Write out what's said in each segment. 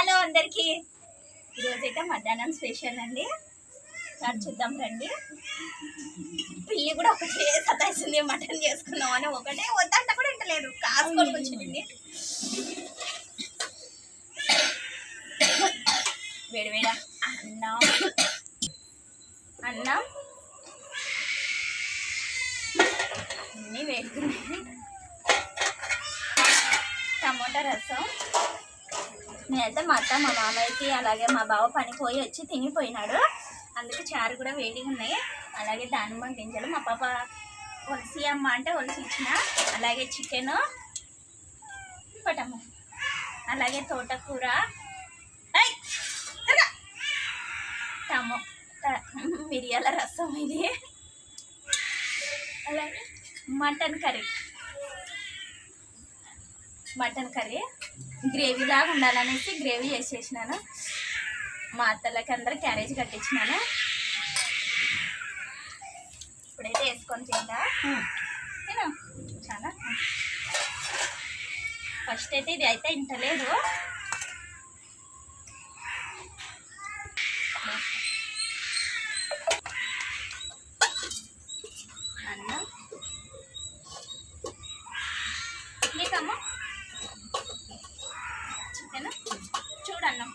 Hello అందరికి. ఈరోజైతే మధ్యాహ్నం స్పెషల్ అండి. చూద్దాం రండి. పిల్లి కూడా ఒకటే సతాయిస్తుంది మటన్ చేసుకుందాం అని ఒకటే వద్దంట కూడా ఇంటలేదు కాసుకొని వచ్చింది. వేడివేడ అన్నం. అన్నం. అన్నీ వేడుకున్నాయి. టమోటా రసం. నేనైతే మా అత్త మా మామయ్యకి అలాగే మా బావ పనిపోయి వచ్చి తినిపోయినాడు. అందుకే చారు కూడా వేడిగా ఉన్నాయి. అలాగే దానిమ్మ గింజలు మా పాప ఒలిసి అమ్మ అంటే ఒలిసి ఇచ్చిన. అలాగే చికెన్ పటమ్మ అలాగే తోటకూర. టమో మిరియాల రసం ఇది. అలాగే mutton curry. Mutton curry. Gravy లాగా ఉండాలనేసి గ్రేవీ చేసేసినాను మా అత్తలకి అందరు క్యారేజ్ కట్టించినాను. ఇప్పుడైతే వేసుకొని తిందా చాలా. ఫస్ట్ అయితే ఇది అయితే ఇంటలేదు అన్నం నీకమ్మా చికెన్ చూడన్నం.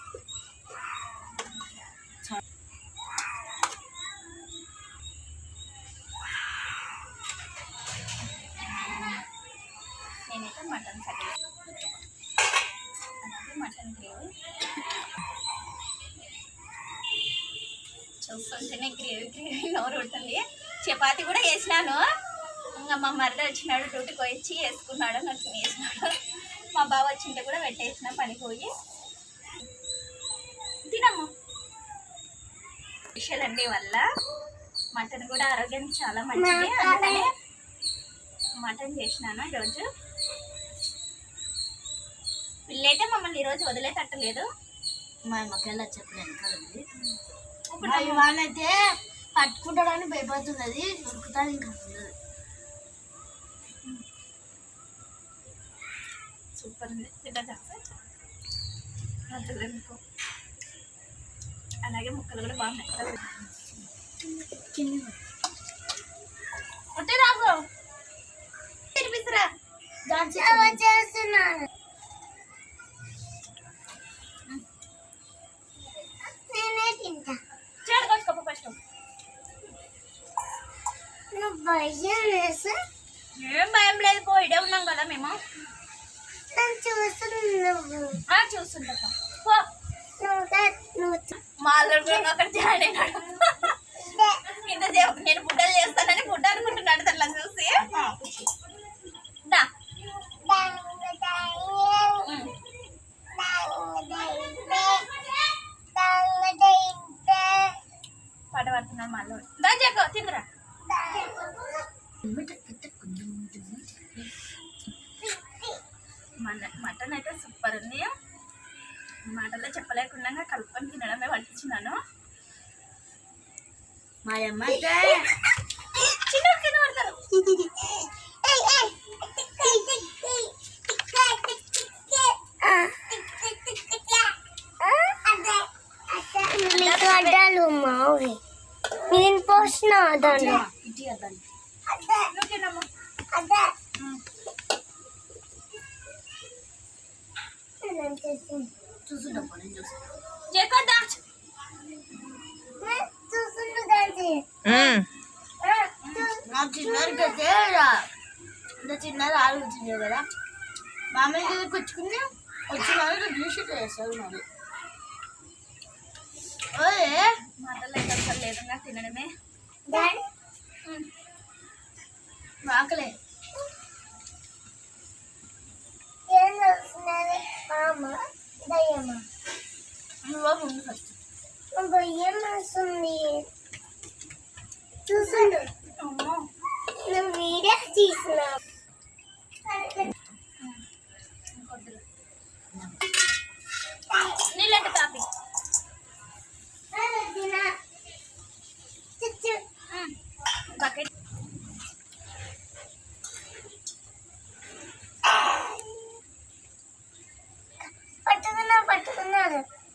నేనైతే మటన్ కర్రీ అలాగే మటన్ గ్రేవీ. చూస్తుంటేనే గ్రేవీ గ్రేవీ నోరు ఉంటుంది చపాతి కూడా వేసినాను. ఇంకా మా మరద వచ్చినాడు డ్యూటీకి వచ్చి వేసుకున్నాడు నాకు వేసినాడు బావ వచ్చింటే కూడా పెట్టేసిన పనికి పోయి స్పెషల్ అండి వల్ల మటన్ కూడా ఆరోగ్యానికి చాలా మంచిది. అందుకనే మటన్ చేసినాను ఈరోజు. పిల్లైతే మమ్మల్ని ఈరోజు వదిలేటట్టలేదు. మా మొక్కలు చెప్పిన వెనకాల ఉంది ఇప్పుడు ఇవాళైతే పట్టుకుంటాడని భయపడుతున్నది ఉరుకుతాడు ఇంకా. సూపర్ ఉంది. తింటా వద్దులేనుకో అలాగే ముక్కలు కూడా బాగున్నాయి. ఒట్టే చూస్తుంటా అక్కడ జాయిన్ అయినాడు నేను బుడ్డలు చేస్తానని బుడ్డ అనుకుంటున్నాడు తన చూసి దా ఉమ్. పాట పడుతున్నాడు మా అల్లుడు దా జగ్గు మటన్ అయితే సూపర్ ఉంది మాటల్లో చెప్పలేకుండా కలుపుకొని తినడమే పట్టించినాను మా అమ్మ చిన్న కింద పడతారు మీకు అడ్డాలు మావి. నేను పోసిన నువ్వు చూసుకుంటాం నేను చూసుకుంటాం జగ్గొద్దా నా చిన్నరికి అయితే ఇంత చిన్నది కదా మామూలుగా కూర్చుకుని వచ్చిన వాళ్ళు చూసి చేస్తారు మరి ఓయే మాటల్లో అయితే లేదుగా తినడమే ఉమ్. ఆకలే నువ్వు ముందు ఫస్ట్. భయం వస్తుంది చూసుండు అమ్మో. నువ్వు వీడియో తీసిన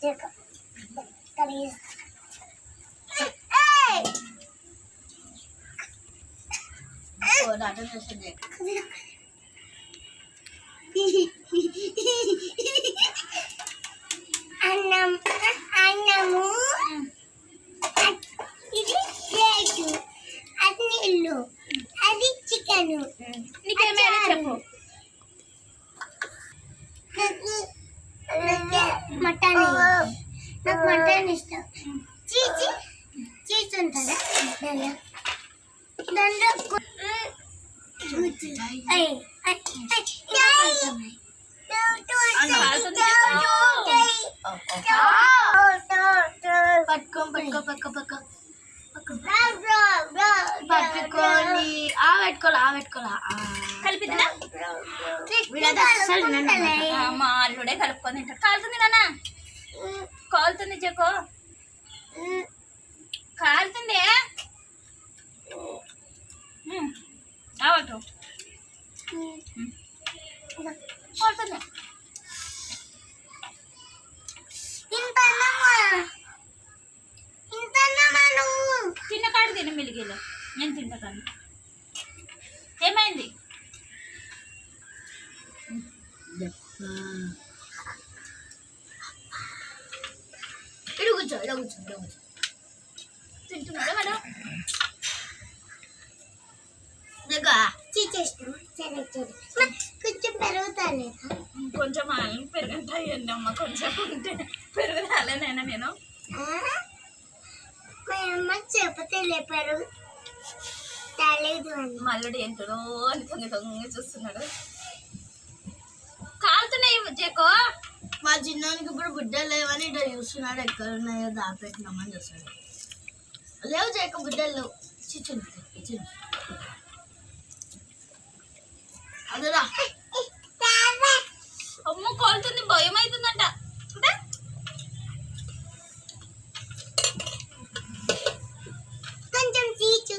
కాదు చెక్క కడిగేస్తా నాటం చేస్తుంది అన్నం అన్నము ఇది రేటు అది నీళ్ళు అది చికెన్ నీకేమైనా చెప్పు మటన్ నాకు మటన్ ఇష్టం చీచి చీజ్ ఉంటుందా దానిలో. పట్టుకో పట్టుకో పక్క పక్క పట్టుకోండి ఆ పెట్టుకోవాలి ఆ వినడు అన్నమాట. ఆ, మా అల్లుడే కలుపుకొని తింటాడు కాలుతుంది నాన్న కాలుతుంది చెక్కో కాలుతుంది? అవటు కాలుతుంది. తిన్న కాడు తిన మిలిగిలో నేను తింటా కానీ ఏమైంది ఇడు కూర్చో ఇడ కూర్చో ఇడ కూర్చో. తింటున్నాడు వాడు కొంచెం పెరుగుతాను. కొంచెం ఆలు పెరుగుతాయండి అమ్మ కొంచెం ఉంటే పెరుగుతాలేనైనా నేను. మా అమ్మ తెలీదు అని. మల్లుడు ఏంటో అని తొంగి తొంగి చూస్తున్నాడు. మా చిన్నానికి ఇప్పుడు బిడ్డలు లేవని ఇట్లా చూస్తున్నాడు ఎక్కడ ఉన్నాయో దాపెట్టినామని చూస్తాడు. లేవు చేయక బిడ్డలు లేవు. చిచ్చుని చిచ్చుని అదేరా అమ్మ కాలుతుంది భయం అవుతుందంట కదా? కొంచెం చీచు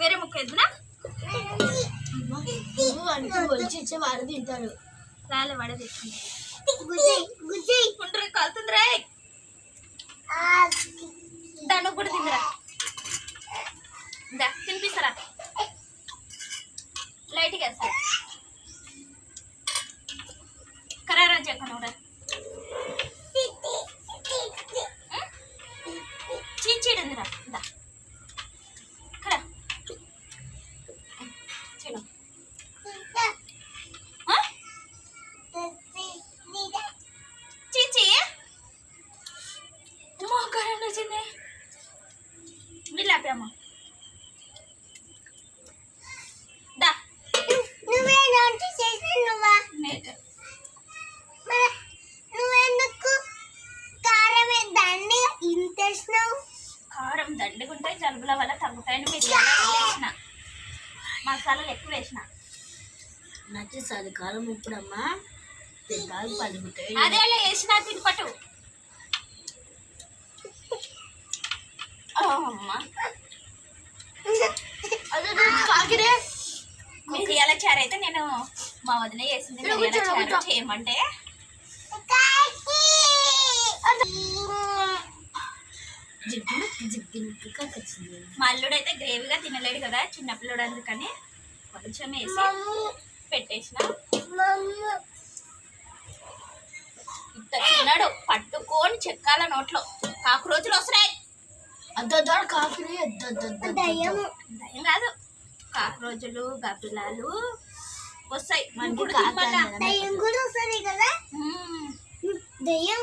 వేరే ముక్క నువ్వు అంటే ఒలిచి ఇచ్చే వాడు రాలే వడ దాన్ని కూడా తిందిరా. తినిపిస్తారా? తగ్గుతాయని మిరియాలు వేసిన. మసాలాలు ఎక్కువ వేసిన. నచ్చి చలికాలం ఇప్పుడమ్మా తింటాలు పలుకుతాయి. అదే వేసిన తినిపట్టు అదే మిరియాల చారు అయితే నేను మా వదిన చేసింది ఇక్కడ మిరియాల చారు. చేయమంటే. జిగ్గిన జిగ్గిన కాకొచ్చింది మా అల్లుడు అయితే గ్రేవీగా తినలేడు కదా చిన్నపిల్లడు అందుకని కొంచెం వేసి పెట్టేసిన. ఇంత తిన్నాడు పట్టుకొని చెక్కాల నోట్లో. కాకురోజులు వస్తున్నాయి. అద్దద్దాడు కాకిరే దయ్యం భయం కాదు కాకురోజులు గబ్బిలాలు వస్తాయి. మనకి. దయ్యం కూడా వస్తుంది కదా. దయ్యం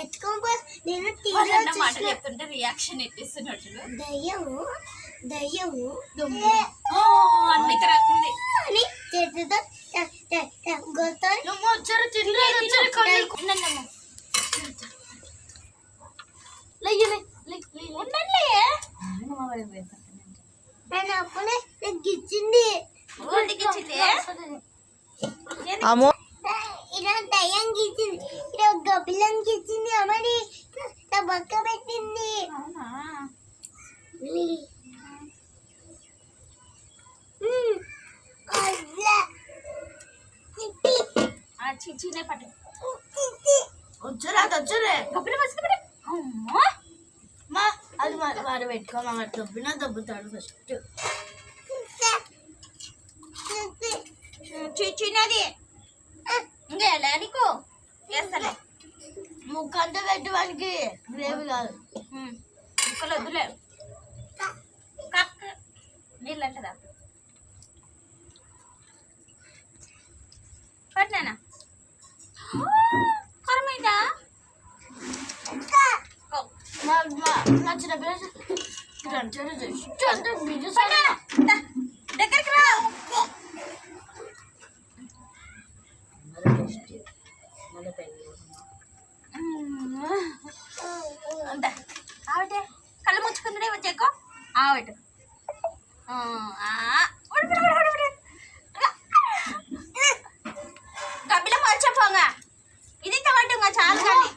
ఎత్తుకోపో నేను టీవీలో మాటలు చూసిన చెప్తుంటే రియాక్షన్ ఇప్పిస్తున్నట్లు దయ్యము దయ్యము అన్ని తిరుగుతుంది అని చేతితో నువ్వు వచ్చారు వచ్చారు కళ్ళు. లెయ్యలే ఉండండి. అప్పుడే గిచ్చింది. అమ్మో. ఇలా దయ్యం గీచింది ఇలా గబ్బిలం గీచింది అమ్మడి నా బక్క పెట్టింది. అవునా? ఉమ్. అట్లా. ఇది ఆ చి- చిన్న పట్టు. వచ్చురా వచ్చురే గబ్బిలం మసుకు పట్టు అమ్మా. మా అది మరి వాడు పెట్టుకో మా వాడు దొబ్బినా దొబ్బుతాడు ఫస్ట్ చి- ఎలా నీకు? వేస్తలే ముక్కంతా పెట్టి వానికి. గ్రేవీ కాదు. ముక్కలు వద్దులే. కక్క. నీళ్ళు అంటదా కరమైందా? దగ్గరికి రా. అంత. ఆవిటే కళ్ళు ముచ్చుకుందనే వచ్చాకో. ఆవిట గబ్బిలో వచ్చపోగా ఇది తగ్గట్టుగా చాలు కానీ.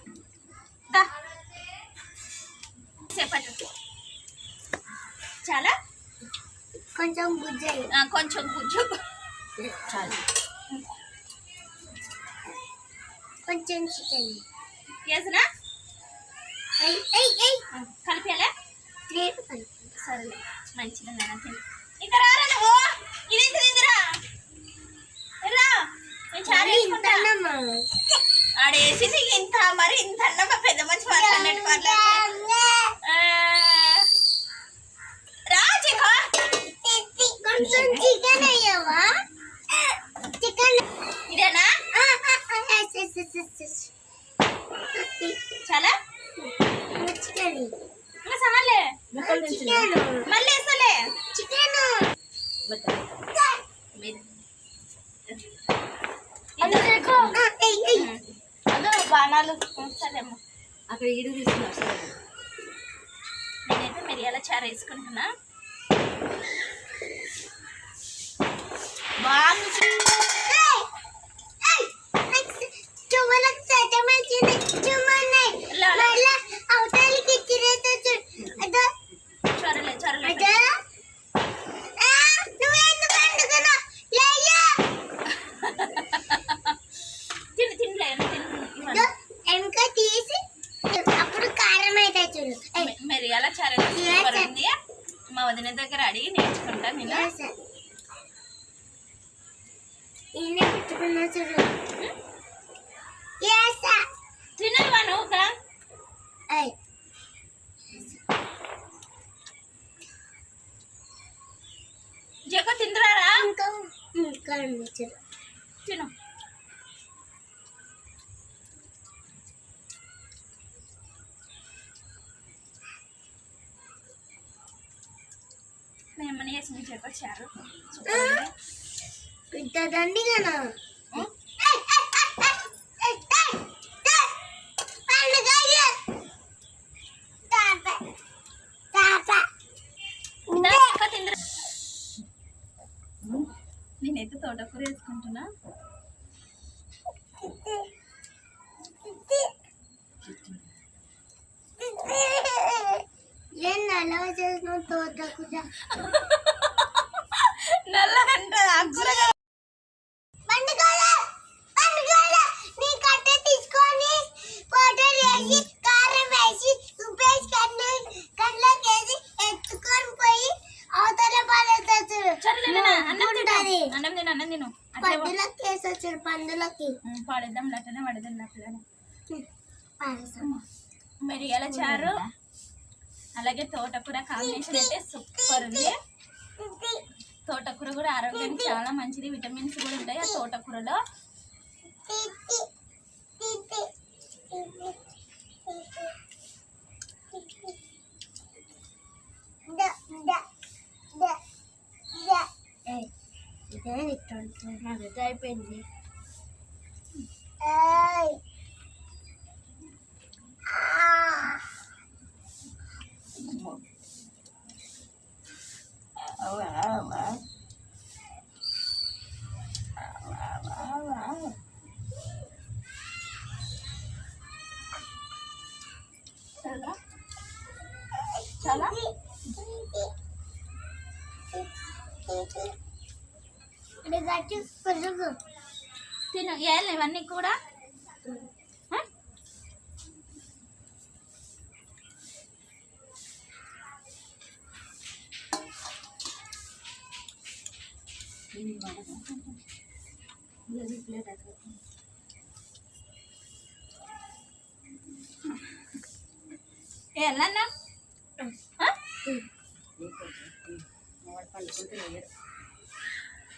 కొంచెం గుజ్జాయి ఆ, కొంచెం గుజ్జు చాలు కొంచెం చికెన్. అయ్ కలిపేలా సరే మంచిది తిను. ఇక్కడ రారా ఇది తిందిరా. ఆడేసింది ఇంత మరి ఇంత అన్నమా పెద్ద మంచి మాట్లాడినట్టు అయ్యావా చికెన్ ఇదేనా? చాలా? చికెన్. సమాలే చికెన్. మళ్ళీ వేస్తలే? చికెన్. మీరు అందరూ బాణాలు. సరేమ్మా అక్కడ ఈడు తీసుకున్నారు నేనైతే మిరియాల చారు వేసుకుంటున్నా. బాగా ఇంకా ఉంది చూడు తిను మేము చేసిన జగ్గు చారు సూపర్ ఉంది. ఇంత దండిగానా ఉం? ఇందా జగ్గు తిందురా నేనైతే తోటకూర వేసుకుంటున్నా. ఏం అలా చేసిన తోటకూర పందులకి పాడేద్దాం అట్లనే పడేద్దాం పారేసాం. మిరియాల చారు. అలాగే తోటకూర కాంబినేషన్ అయితే సూపర్ ఉంది. తోటకూర కూడా ఆరోగ్యానికి చాలా మంచిది. విటమిన్స్ కూడా ఉంటాయి ఆ తోటకూరలో. తిత్తి, తిత్తి, มาจะได้เป็นดิเอ้ยเอาละเอาละเอาละสาระสาระ తిను వేయాలి ఇవన్నీ కూడా ఆ? వేయాలన్నా ఆ?